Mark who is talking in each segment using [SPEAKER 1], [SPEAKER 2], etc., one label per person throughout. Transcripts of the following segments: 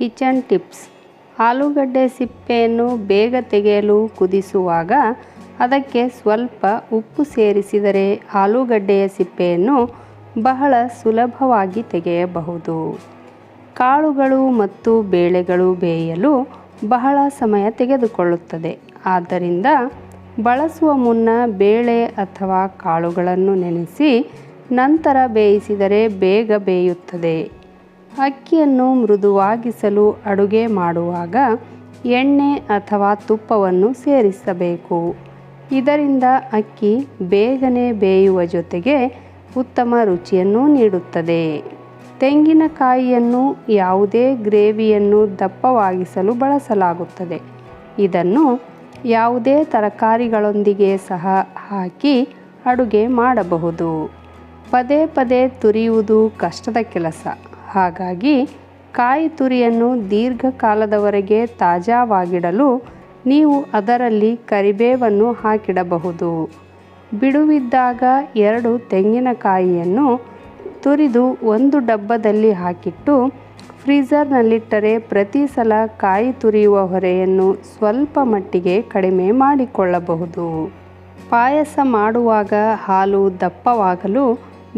[SPEAKER 1] Kitchen tips. ಆಲೂಗಡ್ಡೆ ಸಿಪ್ಪೆಯನ್ನು ಬೇಗ ತೆಗೆಯಲು ಕುದಿಸುವಾಗ ಅದಕ್ಕೆ ಸ್ವಲ್ಪ ಉಪ್ಪು ಸೇರಿಸಿದರೆ ಆಲೂಗಡ್ಡೆಯ ಸಿಪ್ಪೆಯನ್ನು ಬಹಳ ಸುಲಭವಾಗಿ ತೆಗೆಯಬಹುದು. ಕಾಳುಗಳು ಮತ್ತು ಬೇಳೆಗಳು ಬೇಯಲು ಬಹಳ ಸಮಯ ತೆಗೆದುಕೊಳ್ಳುತ್ತದೆ. ಆದ್ದರಿಂದ ಬಳಸುವ ಮುನ್ನ ಬೇಳೆ ಅಥವಾ ಕಾಳುಗಳನ್ನು ನೆನೆಸಿ ನಂತರ ಬೇಯಿಸಿದರೆ ಬೇಗ ಬೇಯುತ್ತದೆ. ಅಕ್ಕಿಯನ್ನು ಮೃದುವಾಗಿಸಲು ಅಡುಗೆ ಮಾಡುವಾಗ ಎಣ್ಣೆ ಅಥವಾ ತುಪ್ಪವನ್ನು ಸೇರಿಸಬೇಕು. ಇದರಿಂದ ಅಕ್ಕಿ ಬೇಗನೆ ಬೇಯುವ ಜೊತೆಗೆ ಉತ್ತಮ ರುಚಿಯನ್ನು ನೀಡುತ್ತದೆ. ತೆಂಗಿನಕಾಯಿಯನ್ನು ಯಾವುದೇ ಗ್ರೇವಿಯನ್ನು ದಪ್ಪವಾಗಿಸಲು ಬಳಸಲಾಗುತ್ತದೆ. ಇದನ್ನು ಯಾವುದೇ ತರಕಾರಿಗಳೊಂದಿಗೆ ಸಹ ಹಾಕಿ ಅಡುಗೆ ಮಾಡಬಹುದು. ಪದೇ ಪದೇ ತುರಿಯುವುದು ಕಷ್ಟದ ಕೆಲಸ. ಹಾಗಾಗಿ ಕಾಯಿ ತುರಿಯನ್ನು ದೀರ್ಘಕಾಲದವರೆಗೆ ತಾಜಾವಾಗಿಡಲು ನೀವು ಅದರಲ್ಲಿ ಕರಿಬೇವನ್ನು ಹಾಕಿಡಬಹುದು. ಬಿಡುವಿದ್ದಾಗ ಎರಡು ತೆಂಗಿನಕಾಯಿಯನ್ನು ತುರಿದು ಒಂದು ಡಬ್ಬದಲ್ಲಿ ಹಾಕಿಟ್ಟು ಫ್ರೀಝರ್ನಲ್ಲಿಟ್ಟರೆ ಪ್ರತಿ ಸಲ ಕಾಯಿ ತುರಿಯುವ ಹೊರೆಯನ್ನು ಸ್ವಲ್ಪ ಮಟ್ಟಿಗೆ ಕಡಿಮೆ ಮಾಡಿಕೊಳ್ಳಬಹುದು. ಪಾಯಸ ಮಾಡುವಾಗ ಹಾಲು ದಪ್ಪವಾಗಲು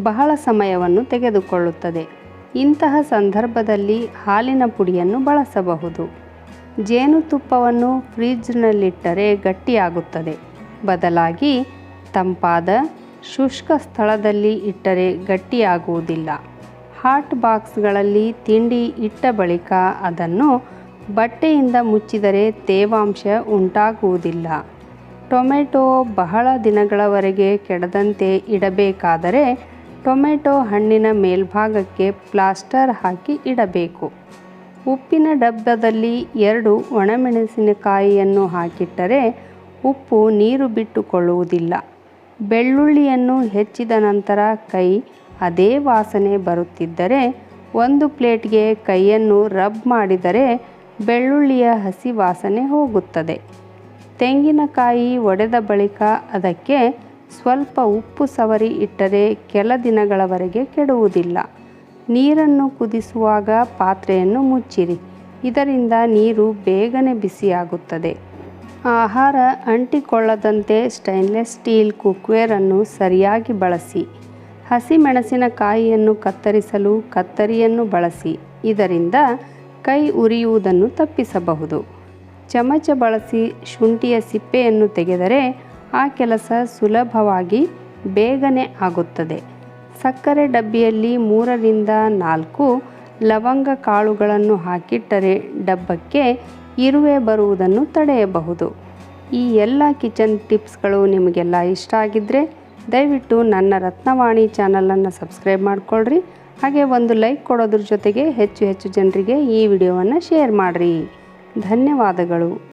[SPEAKER 1] ಬಹಳ ಸಮಯವನ್ನು ತೆಗೆದುಕೊಳ್ಳುತ್ತದೆ. ಇಂತಹ ಸಂದರ್ಭದಲ್ಲಿ ಹಾಲಿನ ಪುಡಿಯನ್ನು ಬಳಸಬಹುದು. ಜೇನುತುಪ್ಪವನ್ನು ಫ್ರಿಜ್ನಲ್ಲಿಟ್ಟರೆ ಗಟ್ಟಿಯಾಗುತ್ತದೆ. ಬದಲಾಗಿ ತಂಪಾದ, ಶುಷ್ಕ ಸ್ಥಳದಲ್ಲಿ ಇಟ್ಟರೆ ಗಟ್ಟಿಯಾಗುವುದಿಲ್ಲ. ಹಾಟ್ ಬಾಕ್ಸ್ಗಳಲ್ಲಿ ತಿಂಡಿ ಇಟ್ಟ ಬಳಿಕ ಅದನ್ನು ಬಟ್ಟೆಯಿಂದ ಮುಚ್ಚಿದರೆ ತೇವಾಂಶ ಉಂಟಾಗುವುದಿಲ್ಲ. ಟೊಮೆಟೊ ಬಹಳ ದಿನಗಳವರೆಗೆ ಕೆಡದಂತೆ ಇಡಬೇಕಾದರೆ ಟೊಮೆಟೊ ಹಣ್ಣಿನ ಮೇಲ್ಭಾಗಕ್ಕೆ ಪ್ಲಾಸ್ಟರ್ ಹಾಕಿ ಇಡಬೇಕು. ಉಪ್ಪಿನ ಡಬ್ಬದಲ್ಲಿ ಎರಡು ಒಣಮೆಣಸಿನಕಾಯಿಯನ್ನು ಹಾಕಿಟ್ಟರೆ ಉಪ್ಪು ನೀರು ಬಿಟ್ಟುಕೊಳ್ಳುವುದಿಲ್ಲ. ಬೆಳ್ಳುಳ್ಳಿಯನ್ನು ಹೆಚ್ಚಿದ ನಂತರ ಕೈ ಅದೇ ವಾಸನೆ ಬರುತ್ತಿದ್ದರೆ ಒಂದು ಪ್ಲೇಟ್ಗೆ ಕೈಯನ್ನು ರಬ್ ಮಾಡಿದರೆ ಬೆಳ್ಳುಳ್ಳಿಯ ಹಸಿ ವಾಸನೆ ಹೋಗುತ್ತದೆ. ತೆಂಗಿನಕಾಯಿ ಒಡೆದ ಬಳಿಕ ಅದಕ್ಕೆ ಸ್ವಲ್ಪ ಉಪ್ಪು ಸವರಿ ಇಟ್ಟರೆ ಕೆಲ ದಿನಗಳವರೆಗೆ ಕೆಡುವುದಿಲ್ಲ. ನೀರನ್ನು ಕುದಿಸುವಾಗ ಪಾತ್ರೆಯನ್ನು ಮುಚ್ಚಿರಿ. ಇದರಿಂದ ನೀರು ಬೇಗನೆ ಬಿಸಿಯಾಗುತ್ತದೆ. ಆಹಾರ ಅಂಟಿಕೊಳ್ಳದಂತೆ ಸ್ಟೈನ್ಲೆಸ್ ಸ್ಟೀಲ್ ಕುಕ್ವೇರನ್ನು ಸರಿಯಾಗಿ ಬಳಸಿ. ಹಸಿಮೆಣಸಿನಕಾಯಿಯನ್ನು ಕತ್ತರಿಸಲು ಕತ್ತರಿಯನ್ನು ಬಳಸಿ. ಇದರಿಂದ ಕೈ ಉರಿಯುವುದನ್ನು ತಪ್ಪಿಸಬಹುದು. ಚಮಚ ಬಳಸಿ ಶುಂಠಿಯ ಸಿಪ್ಪೆಯನ್ನು ತೆಗೆದರೆ ಆ ಕೆಲಸ ಸುಲಭವಾಗಿ ಬೇಗನೆ ಆಗುತ್ತದೆ. ಸಕ್ಕರೆ ಡಬ್ಬಿಯಲ್ಲಿ ಮೂರರಿಂದ ನಾಲ್ಕು ಲವಂಗ ಕಾಳುಗಳನ್ನು ಹಾಕಿಟ್ಟರೆ ಡಬ್ಬಕ್ಕೆ ಇರುವೆ ಬರುವುದನ್ನು ತಡೆಯಬಹುದು. ಈ ಎಲ್ಲ ಕಿಚನ್ ಟಿಪ್ಸ್ಗಳು ನಿಮಗೆಲ್ಲ ಇಷ್ಟ ಆಗಿದ್ದರೆ ದಯವಿಟ್ಟು ನನ್ನ ರತ್ನವಾಣಿ ಚಾನಲನ್ನು ಸಬ್ಸ್ಕ್ರೈಬ್ ಮಾಡಿಕೊಳ್ಳ್ರಿ ಹಾಗೆ ಒಂದು ಲೈಕ್ ಕೊಡೋದ್ರ ಜೊತೆಗೆ ಹೆಚ್ಚು ಹೆಚ್ಚು ಜನರಿಗೆ ಈ ವಿಡಿಯೋವನ್ನು ಶೇರ್ ಮಾಡಿರಿ. ಧನ್ಯವಾದಗಳು.